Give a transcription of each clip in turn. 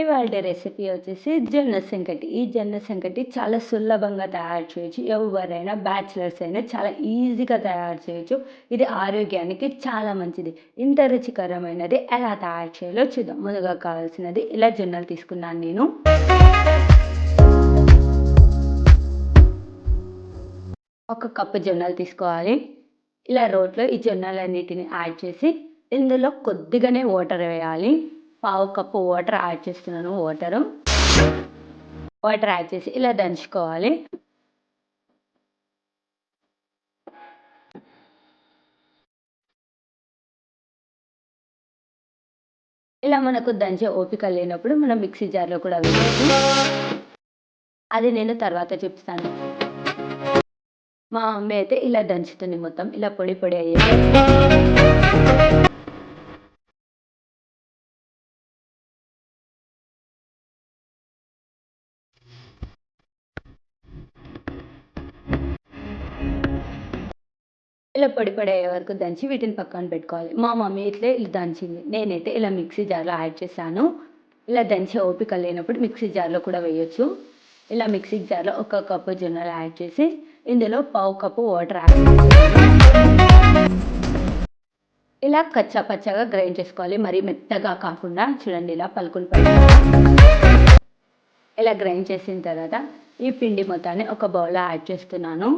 ఇవాళ రెసిపీ వచ్చేసి జొన్న సంకటి. ఈ జొన్న సంకటి చాలా సులభంగా తయారు చేయొచ్చు. ఎవరైనా బ్యాచిలర్స్ అయినా చాలా ఈజీగా తయారు చేయొచ్చు. ఇది ఆరోగ్యానికి చాలా మంచిది. ఇంత రుచికరమైనది ఎలా తయారు చేయాలో చూద్దాం. ముందుగా కావాల్సినది ఇలా జొన్నలు తీసుకున్నాను నేను. ఒక కప్పు జొన్నలు తీసుకోవాలి. ఇలా రోట్లో ఈ జొన్నలన్నిటిని యాడ్ చేసి ఇందులో కొద్దిగానే వాటర్ వేయాలి. పావు కప్పు వాటర్ యాడ్ చేస్తున్నాను వాటరు వాటర్ యాడ్ చేసి ఇలా దంచుకోవాలి. ఇలా మనకు దంచే ఓపిక లేనప్పుడు మనం మిక్సీ జార్లో కూడా వేయచ్చు. అది నేను తర్వాత చెప్తాను. మా మమ్మీ అయితే ఇలా దంచుతుంది మొత్తం ఇలా పొడి పొడి అయ్యేది ఇలా పొడి పొడి అయ్యే వరకు దంచి వీటిని పక్కన పెట్టుకోవాలి. మా మమ్మీ ఇట్లే ఇల్లు దంచింది. నేనైతే ఇలా మిక్సీ జార్లో యాడ్ చేశాను. ఇలా దంచే ఓపిక లేనప్పుడు మిక్సీ జార్లో కూడా వేయొచ్చు. ఇలా మిక్సీ జార్లో ఒక కప్పు జొన్నలు యాడ్ చేసి ఇందులో పావు కప్పు వాటర్ యాడ్ ఇలా కచ్చా పచ్చగా గ్రైండ్ చేసుకోవాలి. మరీ మెత్తగా కాకుండా చూడండి ఇలా పలుకులు పడి ఇలా గ్రైండ్ చేసిన తర్వాత ఈ పిండి మొత్తాన్ని ఒక బౌల్లో యాడ్ చేస్తున్నాను.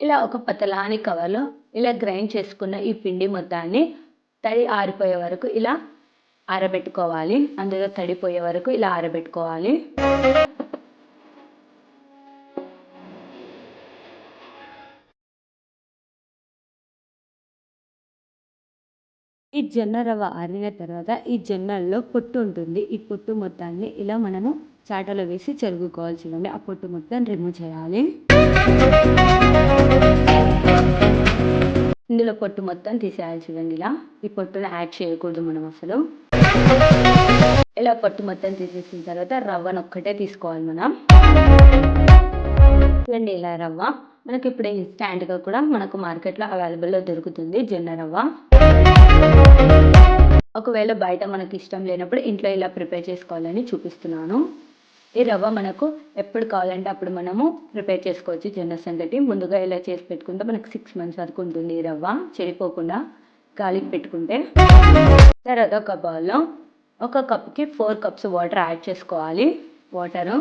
ఇలా ఒక పతలాని కవర్లో ఇలా గ్రైండ్ చేసుకున్న ఈ పిండి మొత్తాన్ని తడి ఆరిపోయే వరకు ఇలా ఆరబెట్టుకోవాలి. అందులో తడిపోయే వరకు ఇలా ఆరబెట్టుకోవాలి. ఈ జొన్న రవ్వ ఆరిన తర్వాత ఈ జొన్నల్లో పొట్టు ఉంటుంది. ఈ పొట్టు మొత్తాన్ని ఇలా మనము చాటలో వేసి చెరుగుకోవాల్సి ఆ పొట్టు మొత్తం రిమూవ్ చేయాలి. ఇందులో పొట్టు మొత్తం తీసేయాలి చూడండి ఇలా. ఈ పొట్టును యాడ్ చేయకూడదు మనం అసలు. ఇలా పొట్టు మొత్తం తీసేసిన తర్వాత రవ్వను ఒక్కటే తీసుకోవాలి మనం. చూడండి ఇలా రవ్వ. మనకి ఇప్పుడు ఇన్స్టాంట్గా కూడా మనకు మార్కెట్లో అవైలబుల్లో దొరుకుతుంది జొన్న రవ్వ. ఒకవేళ బయట మనకి ఇష్టం లేనప్పుడు ఇంట్లో ఇలా ప్రిపేర్ చేసుకోవాలని చూపిస్తున్నాను. ఈ రవ్వ మనకు ఎప్పుడు కావాలంటే అప్పుడు మనము ప్రిపేర్ చేసుకోవచ్చు. జొన్న సంగటి ముందుగా ఇలా చేసి పెట్టుకుంటే మనకు సిక్స్ మంత్స్ వరకు ఉంటుంది ఈ రవ్వ. చెడిపోకుండా గాలికి పెట్టుకుంటే. తర్వాత ఒక బౌల్లో ఒక కప్కి ఫోర్ కప్స్ వాటర్ యాడ్ చేసుకోవాలి. వాటరు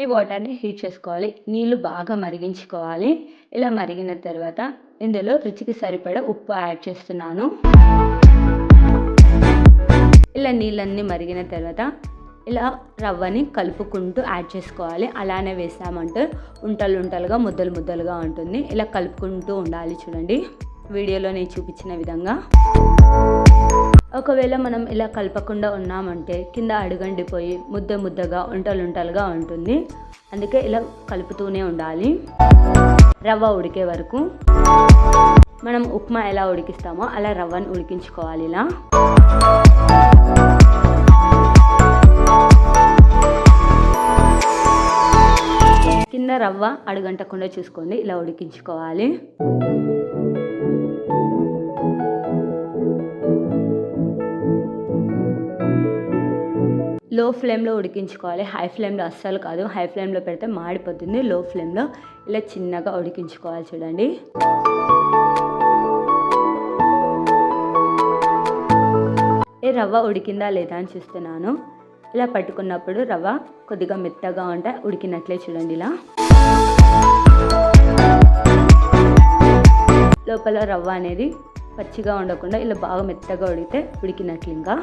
ఈ వాటర్ని హీట్ చేసుకోవాలి. నీళ్ళు బాగా మరిగించుకోవాలి. ఇలా మరిగిన తర్వాత ఇందులో రుచికి సరిపడా ఉప్పు యాడ్ చేస్తున్నాను. ఇలా నీళ్ళన్నీ మరిగిన తర్వాత ఇలా రవ్వని కలుపుకుంటూ యాడ్ చేసుకోవాలి. అలానే వేసామంటే ఉంటలు ఉంటలుగా ముద్దలు ముద్దలుగా ఉంటుంది. ఇలా కలుపుకుంటూ ఉండాలి చూడండి. వీడియోలో నేను చూపించిన విధంగా. ఒకవేళ మనం ఇలా కలపకుండా ఉన్నామంటే కింద అడుగండిపోయి ముద్ద ముద్దగా ఉంటలుంటలుగా ఉంటుంది. అందుకే ఇలా కలుపుతూనే ఉండాలి. రవ్వ ఉడికే వరకు. మనం ఉప్మా ఎలా ఉడికిస్తామో అలా రవ్వను ఉడికించుకోవాలి ఇలా. కింద రవ్వ అడుగంటకుండా చూసుకోండి ఇలా ఉడికించుకోవాలి. లో ఫ్లేమ్లో ఉడికించుకోవాలి. హై ఫ్లేమ్లో అస్సలు కాదు. హై ఫ్లేమ్లో పెడితే మాడిపోతుంది. లో ఫ్లేమ్లో ఇలా చిన్నగా ఉడికించుకోవాలి చూడండి. ఏ రవ్వ ఉడికిందా లేదా అని చూస్తున్నాను. ఇలా పట్టుకున్నప్పుడు రవ్వ కొద్దిగా మెత్తగా ఉంటే ఉడికినట్లే చూడండి ఇలా. లోపల రవ్వ అనేది పచ్చిగా ఉండకుండా ఇలా బాగా మెత్తగా ఉడికితే ఉడికినట్లు ఇంకా.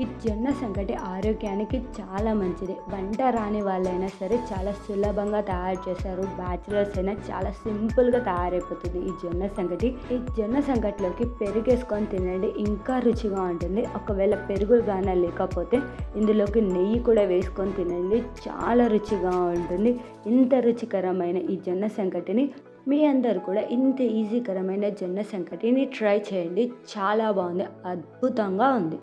ఈ జొన్న సంగటి ఆరోగ్యానికి చాలా మంచిది. వంట రాని వాళ్ళైనా సరే చాలా సులభంగా తయారు చేస్తారు. బ్యాచిలర్స్ అయినా చాలా సింపుల్గా తయారైపోతుంది ఈ జొన్న సంగటి ఈ జొన్న సంగటిలోకి పెరిగేసుకొని తినండి. ఇంకా రుచిగా ఉంటుంది. ఒకవేళ పెరుగు గాన లేకపోతే ఇందులోకి నెయ్యి కూడా వేసుకొని తినండి. చాలా రుచిగా ఉంటుంది. ఇంత రుచికరమైన ఈ జొన్న సంగటిని మీ అందరు కూడా ఇంత ఈజీకరమైన జొన్న సంకటిని ట్రై చేయండి. చాలా బాగుంది. అద్భుతంగా ఉంది.